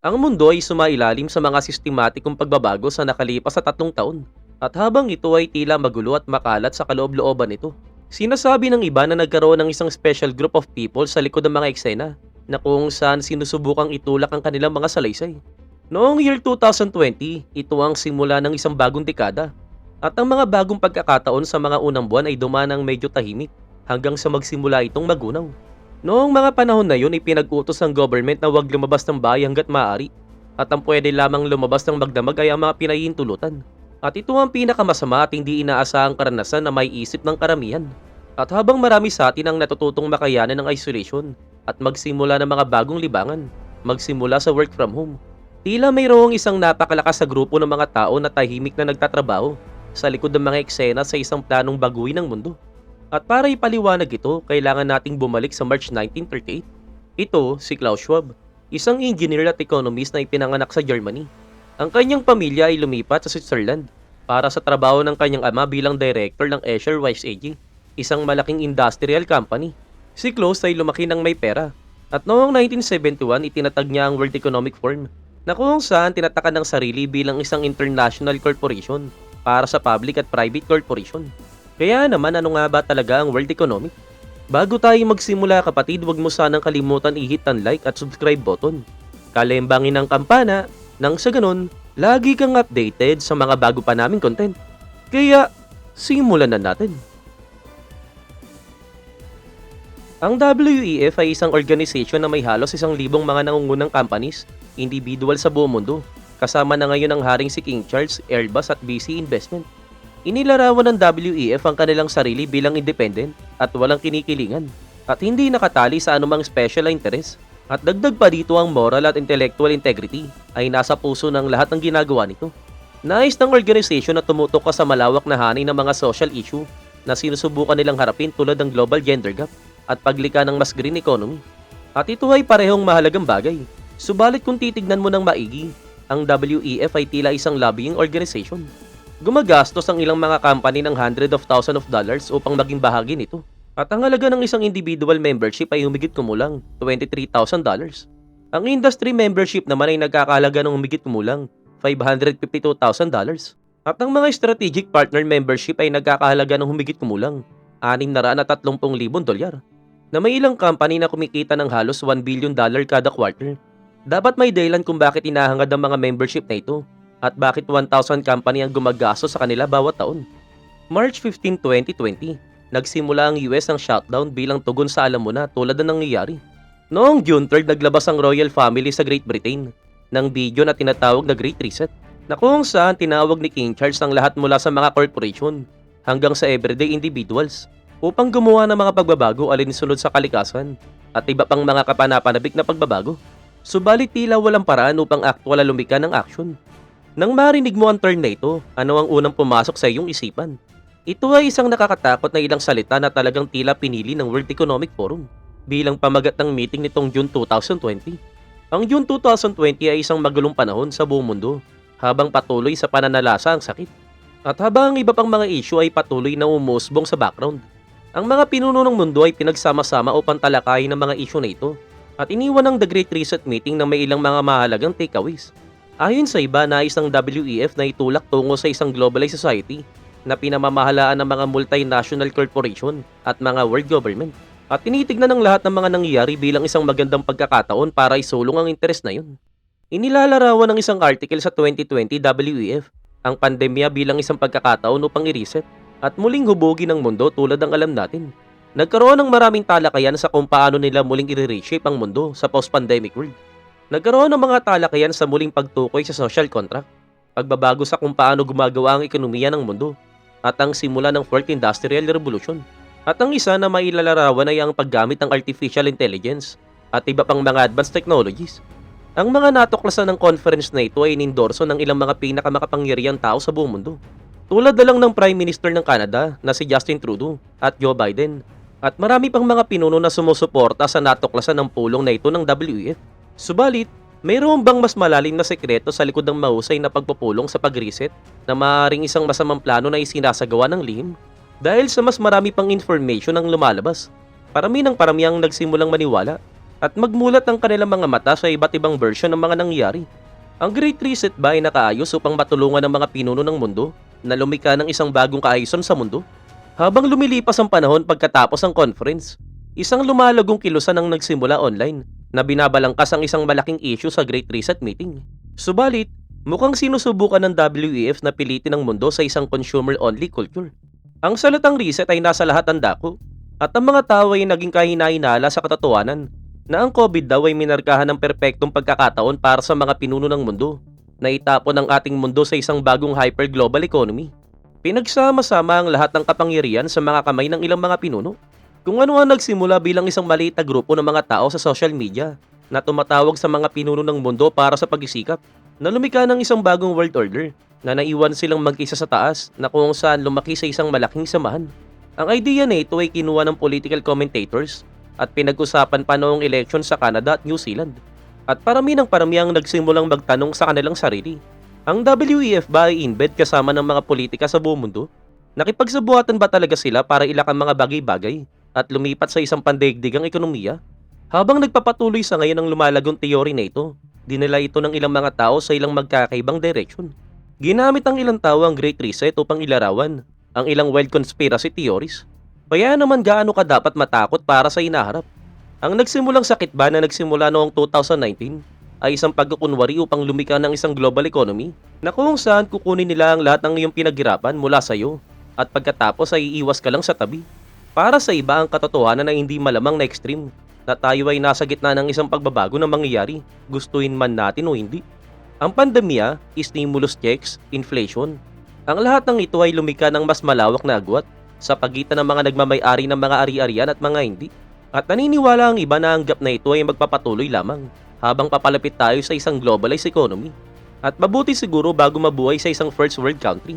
Ang mundo ay sumailalim sa mga sistematikong pagbabago sa nakalipas sa tatlong taon. At habang ito ay tila magulo at makalat sa kaloob-looban nito, sinasabi ng iba na nagkaroon ng isang special group of people sa likod ng mga eksena na kung saan sinusubukang itulak ang kanilang mga salaysay. Noong year 2020, ito ang simula ng isang bagong dekada at ang mga bagong pagkakataon sa mga unang buwan ay dumanang medyo tahimik hanggang sa magsimula itong magunaw. Noong mga panahon na yun, ipinag-utos ng government na huwag lumabas ng bahay hanggat maaari at ang pwede lamang lumabas ng magdamag ay ang mga pinahihintulutan. At ito ang pinakamasama at hindi inaasahang karanasan na may isip ng karamihan. At habang marami sa atin ang natututong makayanan ng isolation at magsimula ng mga bagong libangan, magsimula sa work from home, tila mayroong isang napakalakas sa grupo ng mga tao na tahimik na nagtatrabaho sa likod ng mga eksena sa isang planong baguhin ng mundo. At para ipaliwanag ito, kailangan nating bumalik sa March 1938. Ito, si Klaus Schwab, isang engineer at economist na ipinanganak sa Germany. Ang kanyang pamilya ay lumipat sa Switzerland para sa trabaho ng kanyang ama bilang director ng Escher Weiss AG, isang malaking industrial company. Si Klaus ay lumaki ng may pera at noong 1971 itinatag niya ang World Economic Forum na kung saan tinatakan ng sarili bilang isang international corporation para sa public at private corporation. Kaya naman ano nga ba talaga ang World Economic? Bago tayo magsimula kapatid, huwag mo sanang kalimutan i-hit ang like at subscribe button. Kalembangin ang kampana nang sa ganun, lagi kang updated sa mga bago pa naming content. Kaya, simulan na natin. Ang WEF ay isang organisasyon na may halos isang libong mga nangungunang companies, individual sa buong mundo, kasama na ngayon ang haring si King Charles, Airbus at BC Investment. Inilarawan ng WEF ang kanilang sarili bilang independent at walang kinikilingan at hindi nakatali sa anumang special interest. At dagdag pa dito ang moral at intellectual integrity ay nasa puso ng lahat ng ginagawa nito. Nais ng organisasyon na tumutok ka sa malawak na hanay ng mga social issue na sinusubukan nilang harapin tulad ng global gender gap at paglika ng mas green economy. At ito ay parehong mahalagang bagay. Subalit kung titignan mo ng maigi, ang WEF ay tila isang lobbying organization. Gumagastos ang ilang mga company ng hundred of thousand of dollars upang maging bahagi nito. At ang halaga ng isang individual membership ay humigit kumulang $23,000. Ang industry membership naman ay nagkakahalaga ng humigit kumulang $552,000. At ang mga strategic partner membership ay nagkakahalaga ng humigit kumulang $630,000 dolyar. Na may ilang company na kumikita ng halos $1 billion kada quarter. Dapat may dahilan kung bakit inahangad ang mga membership na ito at bakit 1,000 company ang gumagastos sa kanila bawat taon. March 15, 2020, nagsimula ang US ang shutdown bilang tugon sa alam mo na tulad na nangyayari. Noong June 3, naglabas ang royal family sa Great Britain ng video na tinatawag na Great Reset na kung saan tinawag ni King Charles ang lahat mula sa mga corporation hanggang sa everyday individuals upang gumawa ng mga pagbabago alinsunod sa kalikasan at iba pang mga kapanapanabik na pagbabago. Subalit tila walang paraan upang aktwal lumika ng action. Nang marinig mo ang term na ito, ano ang unang pumasok sa iyong isipan? Ito ay isang nakakatakot na ilang salita na talagang tila pinili ng World Economic Forum bilang pamagat ng meeting nitong June 2020. Ang June 2020 ay isang magulong panahon sa buong mundo habang patuloy sa pananalasa ang sakit. At habang ang iba pang mga issue ay patuloy na umusbong sa background. Ang mga pinuno ng mundo ay pinagsama-sama upang talakayin ang mga issue na ito at iniwan ng The Great Reset Meeting na may ilang mga mahalagang takeaways. Ayon sa iba, nais ng WEF na itulak tungo sa isang globalized society na pinamamahalaan ng mga multinational corporation at mga world government. At tinitignan ng lahat ng mga nangyayari bilang isang magandang pagkakataon para isulong ang interes na yun. Inilalarawan ng isang article sa 2020 WEF ang pandemya bilang isang pagkakataon upang i-reset at muling hubugin ng mundo tulad ng alam natin. Nagkaroon ng maraming talakayan sa kung paano nila muling i-reshape ang mundo sa post-pandemic world. Nagkaroon ng mga talakayan sa muling pagtukoy sa social contract, pagbabago sa kung paano gumagawa ang ekonomiya ng mundo, at ang simula ng Fourth Industrial Revolution. At ang isa na mailalarawan ay ang paggamit ng artificial intelligence at iba pang mga advanced technologies. Ang mga natuklasan ng conference na ito ay inendorso ng ilang mga pinakamakapangyarihang tao sa buong mundo. Tulad na lang ng Prime Minister ng Canada na si Justin Trudeau at Joe Biden at marami pang mga pinuno na sumusuporta sa natuklasan ng pulong na ito ng WEF. Subalit, mayroon bang mas malalim na sekreto sa likod ng mahusay na pagpupulong sa pag-reset na maaaring isang masamang plano na isinasagawa ng lihim? Dahil sa mas marami pang information ang lumalabas, parami ng parami ang nagsimulang maniwala at magmulat ang kanilang mga mata sa iba't ibang version ng mga nangyari. Ang Great Reset ba ay nakaayos upang matulungan ang mga pinuno ng mundo na lumika ng isang bagong kaayusan sa mundo? Habang lumilipas ang panahon pagkatapos ng conference, isang lumalagong kilusan ang nagsimula online na binabalangkas ang isang malaking issue sa Great Reset meeting. Subalit, mukhang sinusubukan ng WEF na pilitin ang mundo sa isang consumer-only culture. Ang salitang reset ay nasa lahat ng dako at ang mga tao ay naging kahinahinala sa katotohanan na ang COVID daw ay minarkahan ng perpektong pagkakataon para sa mga pinuno ng mundo na itapon ang ating mundo sa isang bagong hyper-global economy. Pinagsama-sama ang lahat ng kapangyarihan sa mga kamay ng ilang mga pinuno. Kung ano ang nagsimula bilang isang maliit na grupo ng mga tao sa social media na tumatawag sa mga pinuno ng mundo para sa pag-isikap na lumika ng isang bagong world order na naiwan silang mag-isa sa taas na kung saan lumaki sa isang malaking samahan. Ang idea na ito ay kinuha ng political commentators at pinag-usapan pa noong election sa Canada at New Zealand. At parami ng parami ang nagsimulang magtanong sa kanilang sarili. Ang WEF ba ay inbed kasama ng mga politika sa buong mundo? Nakipagsabuhatan ba talaga sila para ilak ang mga bagay-bagay at lumipat sa isang pandaigdigang ekonomiya? Habang nagpapatuloy sa ngayon ang lumalagong teori na ito, dinala ito ng ilang mga tao sa ilang magkakaibang direction. Ginamit ng ilang tao ang Great Reset upang ilarawan ang ilang wild conspiracy theories. Kaya naman gaano ka dapat matakot para sa inaharap? Ang nagsimulang sakit ba na nagsimula noong 2019 ay isang pagkukunwari upang lumika ng isang global economy na kung saan kukunin nila ang lahat ng iyong pinaghirapan mula sa iyo at pagkatapos ay iiwas ka lang sa tabi. Para sa iba ang katotohanan na hindi malamang na extreme na tayo ay nasa gitna ng isang pagbabago na mangyayari, gustuin man natin o hindi. Ang pandemya, stimulus checks, inflation, ang lahat ng ito ay lumika ng mas malawak na agwat sa pagitan ng mga nagmamay-ari ng mga ari-arian at mga hindi. At naniniwala ang iba na ang gap na ito ay magpapatuloy lamang habang papalapit tayo sa isang globalized economy. At mabuti siguro bago mabuhay sa isang first world country.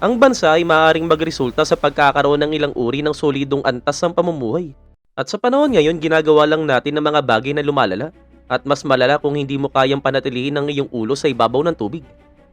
Ang bansa ay maaaring magresulta sa pagkakaroon ng ilang uri ng solidong antas ng pamumuhay. At sa panahon ngayon, ginagawa lang natin ng mga bagay na lumalala at mas malala kung hindi mo kayang panatilihin ang iyong ulo sa ibabaw ng tubig.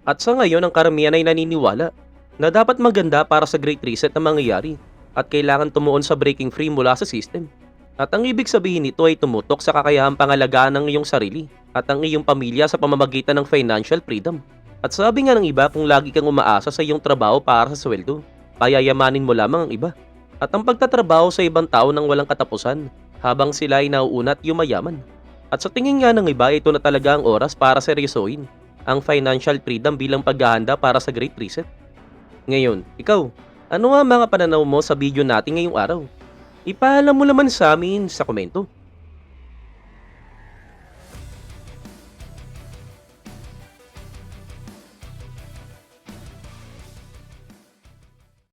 At sa ngayon, ang karamihan ay naniniwala na dapat maganda para sa Great Reset na mangyayari at kailangan tumuon sa breaking free mula sa system. At ang ibig sabihin nito ay tumutok sa kakayahang pangalagaan ng iyong sarili at ang iyong pamilya sa pamamagitan ng financial freedom. At sabi nga ng iba kung lagi kang umaasa sa iyong trabaho para sa sweldo, payayamanin mo lamang ang iba. At ang pagtatrabaho sa ibang tao nang walang katapusan habang sila ay nauuna at yumayaman. At sa tingin nga ng iba, ito na talaga ang oras para seryosohin ang financial freedom bilang paghahanda para sa Great Reset. Ngayon, ikaw, ano nga mga pananaw mo sa video natin ngayong araw? Ipaalam mo naman sa amin sa komento.